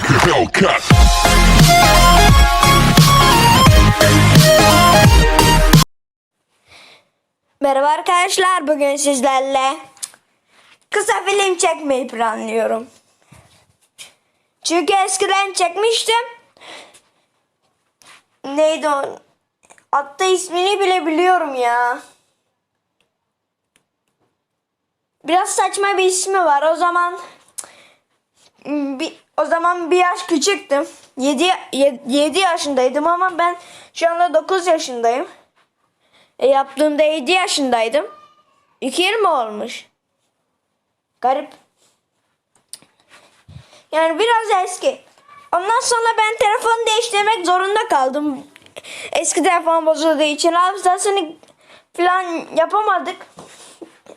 like a Hellcat. Merhaba arkadaşlar. Bugün sizlerle kısa film çekmeyi planlıyorum. Çünkü eskiden çekmiştim. Neydi o? Hatta ismini bile biliyorum ya. Biraz saçma bir ismi var. O zaman bir, o zaman bir yaş küçüktüm. 7 7 yaşındaydım ama ben şu anda 9 yaşındayım. E, yaptığımda 7 yaşındaydım. 2 yıl mı olmuş? Garip. Yani biraz eski. Ondan sonra ben telefonu değiştirmek zorunda kaldım. Eski telefon bozulduğu için hafızasını falan yapamadık.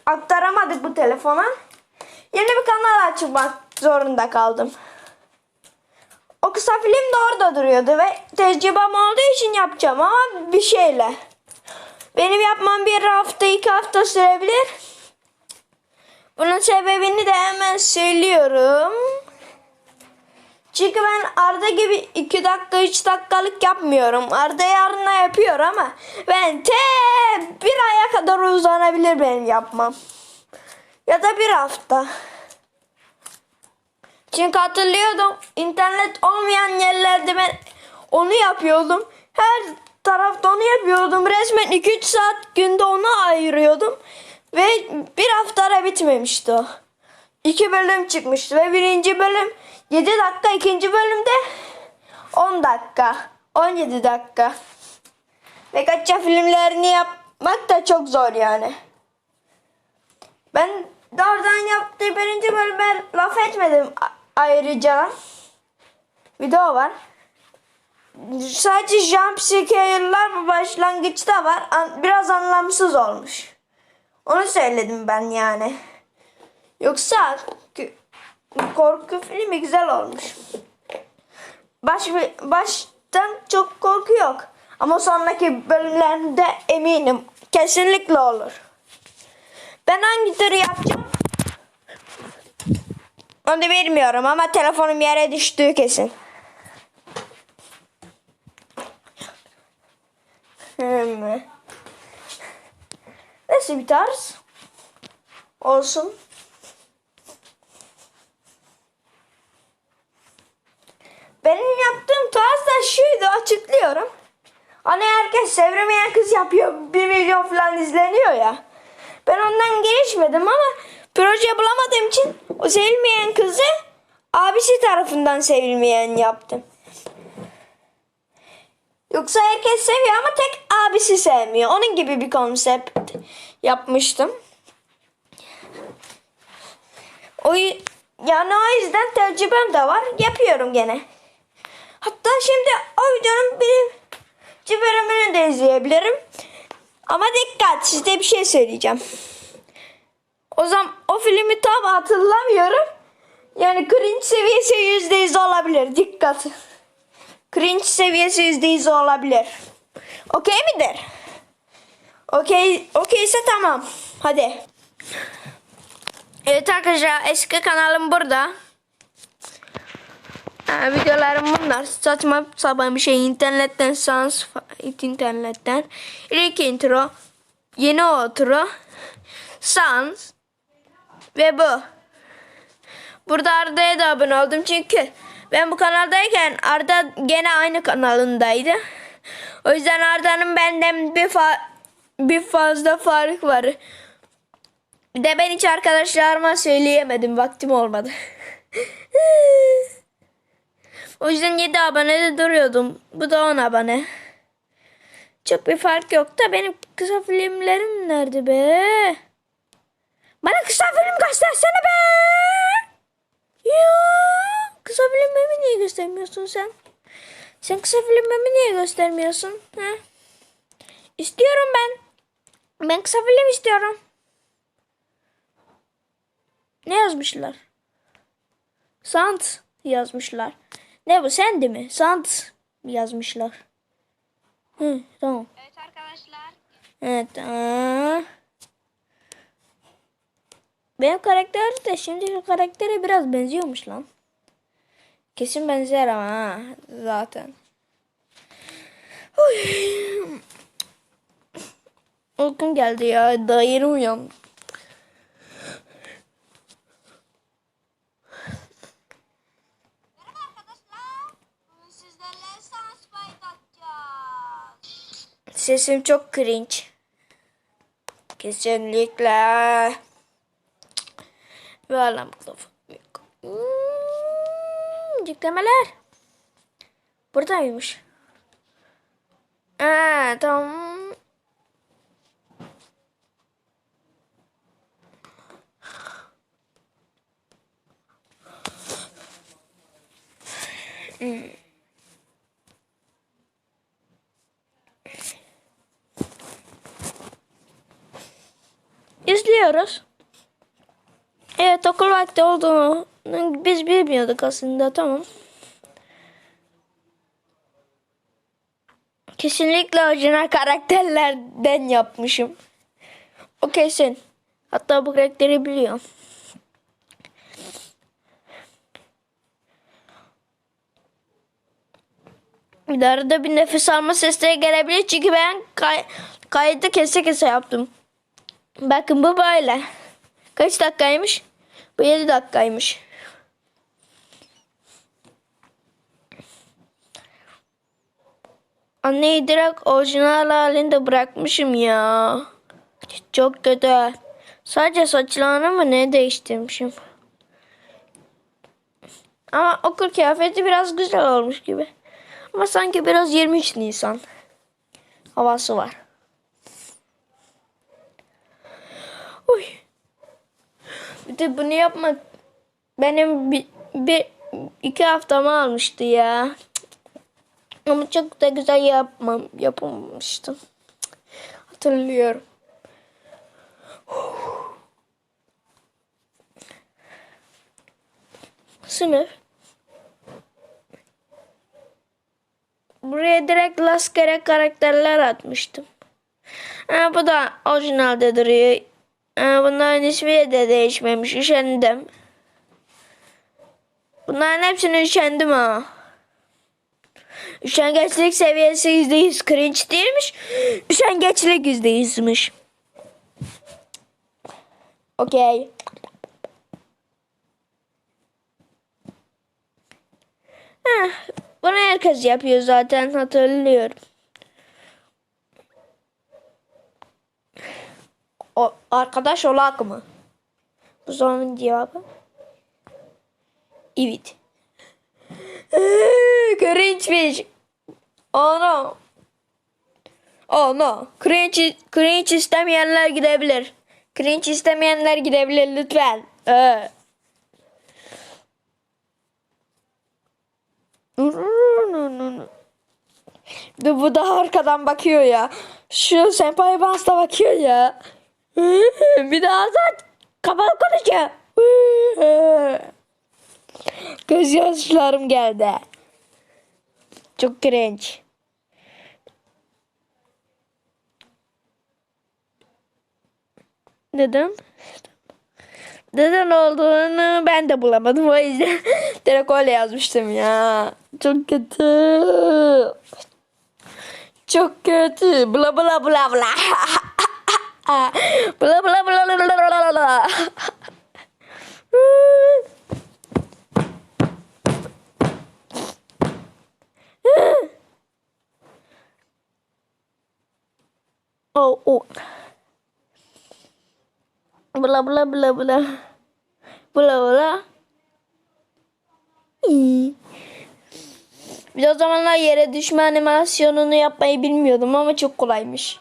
Aktaramadık bu telefona. Yeni bir kanal açmak zorunda kaldım. Kısa film de orada duruyordu ve tecrübem olduğu için yapacağım ama bir şeyle. Benim yapmam bir hafta iki hafta sürebilir. Bunun sebebini de hemen söylüyorum. Çünkü ben Arda gibi 2 dakika 3 dakikalık yapmıyorum. Arda yarına yapıyor ama ben te bir aya kadar uzanabilir benim yapmam. Ya da bir hafta. Çünkü hatırlıyordum internet olmayan yerlerde ben onu yapıyordum. Her tarafta onu yapıyordum. Resmen 2-3 saat günde onu ayırıyordum. Ve bir haftada bitmemişti o. İki bölüm çıkmıştı ve birinci bölüm 7 dakika, ikinci bölümde 10 dakika, 17 dakika. Ve kaçça filmlerini yapmak da çok zor yani. Ben doğrudan yaptığı birinci bölüme laf etmedim ayrıca. Video var. Sadece jump scare'lar bu başlangıçta var. Biraz anlamsız olmuş. Onu söyledim ben yani. Yoksa korku filmi güzel olmuş. Baş, baştan çok korku yok. Ama sonraki bölümlerinde eminim. Kesinlikle olur. Ben hangi türü yapacağım? Onu bilmiyorum ama telefonum yere düştüğü kesin. Nasıl bir tarz? Olsun. Benim yaptığım tarz da şuydu açıklıyorum. Hani herkes sevremeyen kız yapıyor. Bir milyon falan izleniyor ya. Ben ondan gelişmedim ama proje bulamadığım için o sevilmeyen kızı abisi tarafından sevilmeyen yaptım. Yoksa herkes seviyor ama tek abisi sevmiyor. Onun gibi bir konsept yapmıştım. O yani o yüzden tecrübem de var. Yapıyorum gene. Hatta şimdi o videonun birinci bölümünü de izleyebilirim. Ama dikkat size bir şey söyleyeceğim. O zaman o filmi tam hatırlamıyorum. Yani cringe seviyesi yüzde yüz olabilir. Dikkat. Cringe seviyesi yüzde yüz olabilir. Okey midir? Okey, okeyse tamam. Hadi. Evet arkadaşlar eski kanalım burada. Ha, videolarım bunlar. Saçma sapan bir şey. internetten sans internetten. İlk intro. Yeni outro. Sans. Ve bu. Burada Arda'ya da abone oldum çünkü ben bu kanaldayken Arda gene aynı kanalındaydı. O yüzden Arda'nın benden bir fa bir fazla fark var. Bir de ben hiç arkadaşlarıma söyleyemedim. Vaktim olmadı. o yüzden 7 abonede duruyordum. Bu da 10 abone. Çok bir fark yok da benim kısa filmlerim nerede be? Bana kısa film göstersene be. Ya kısa filmimi niye göstermiyorsun sen? Sen kısa filmimi niye göstermiyorsun? Ha? İstiyorum ben. Ben kısa film istiyorum. Ne yazmışlar? Sant yazmışlar. Ne bu sendi mi? Sant yazmışlar. Hı, tamam. Evet arkadaşlar. Evet. Aa. Benim karakter de şimdiki karaktere biraz benziyormuş lan. Kesin benzer ama ha zaten. Uy. Uykum geldi ya. Daha yeni atacağız. Sesim çok cringe. Kesinlikle. Ve alarm kılıfı. Hmm, Yüklemeler. Buradaymış. Aa, tamam. Hmm. Evet okul vakti olduğunu biz bilmiyorduk aslında tamam. Kesinlikle orijinal karakterlerden yapmışım. O kesin. Hatta bu karakteri biliyorum. Bir bir nefes alma sesleri gelebilir çünkü ben kay kaydı kese kese yaptım. Bakın bu böyle. Kaç dakikaymış? Bu 7 dakikaymış. Anneyi direkt orijinal halinde bırakmışım ya. Çok kötü. Sadece saçlarını mı ne değiştirmişim. Ama okul kıyafeti biraz güzel olmuş gibi. Ama sanki biraz 23 Nisan havası var. Uy. Bir de bunu yapmak benim bir, bir iki haftamı almıştı ya. Ama çok da güzel yapmam yapamamıştım. Hatırlıyorum. Sınıf. Buraya direkt rastgele karakterler atmıştım. Ha, bu da orijinalde duruyor. Ha, bunların ismi de değişmemiş. Üşendim. Bunların hepsini üşendim ha. Üşengeçlik seviyesi %100 cringe değilmiş. Üşengeçlik %100'müş. Okey. Bunu herkes yapıyor zaten hatırlıyorum. O arkadaş olak mı? Bu sorunun cevabı. Evet. Cringe'miş. Oh no. Oh no. Cringe, cringe istemeyenler gidebilir. Cringe istemeyenler gidebilir lütfen. Ee. Bu da arkadan bakıyor ya. Şu senpai basta bakıyor ya. Bir daha zaten kapalı konuşuyor. Göz yaşlarım geldi. Çok cringe. Neden? Neden olduğunu ben de bulamadım o yüzden direkt öyle yazmıştım ya. Çok kötü. Çok kötü. Bla bla bla bla. bla bla bla bla bla. Oh, oh. Bla bla bla bla. Bla bla. Bir o zamanlar yere düşme animasyonunu yapmayı bilmiyordum ama çok kolaymış.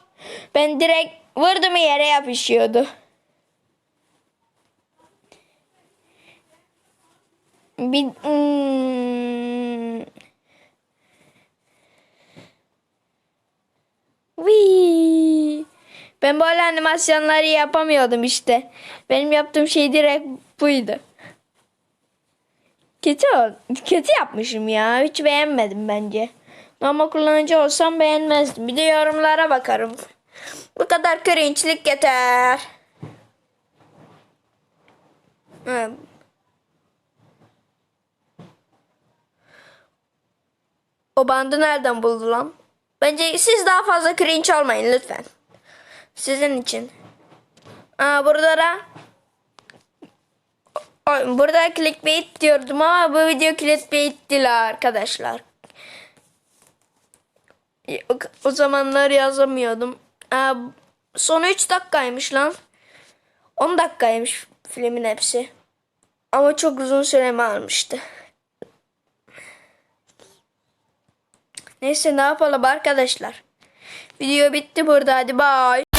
Ben direkt vurdum yere yapışıyordu. Bir hmm. Ben böyle animasyonları yapamıyordum işte. Benim yaptığım şey direkt buydu. Kötü, kötü yapmışım ya. Hiç beğenmedim bence. Normal kullanıcı olsam beğenmezdim. Bir de yorumlara bakarım. Bu kadar cringe'lik yeter. Ha. O bandı nereden buldu lan? Bence siz daha fazla cringe almayın lütfen. Sizin için. Aa burada da Burada clickbait diyordum ama bu video clickbait değil arkadaşlar. O zamanlar yazamıyordum. Aa, son 3 dakikaymış lan. 10 dakikaymış filmin hepsi. Ama çok uzun süremi almıştı. Neyse ne yapalım arkadaşlar. Video bitti burada hadi bye.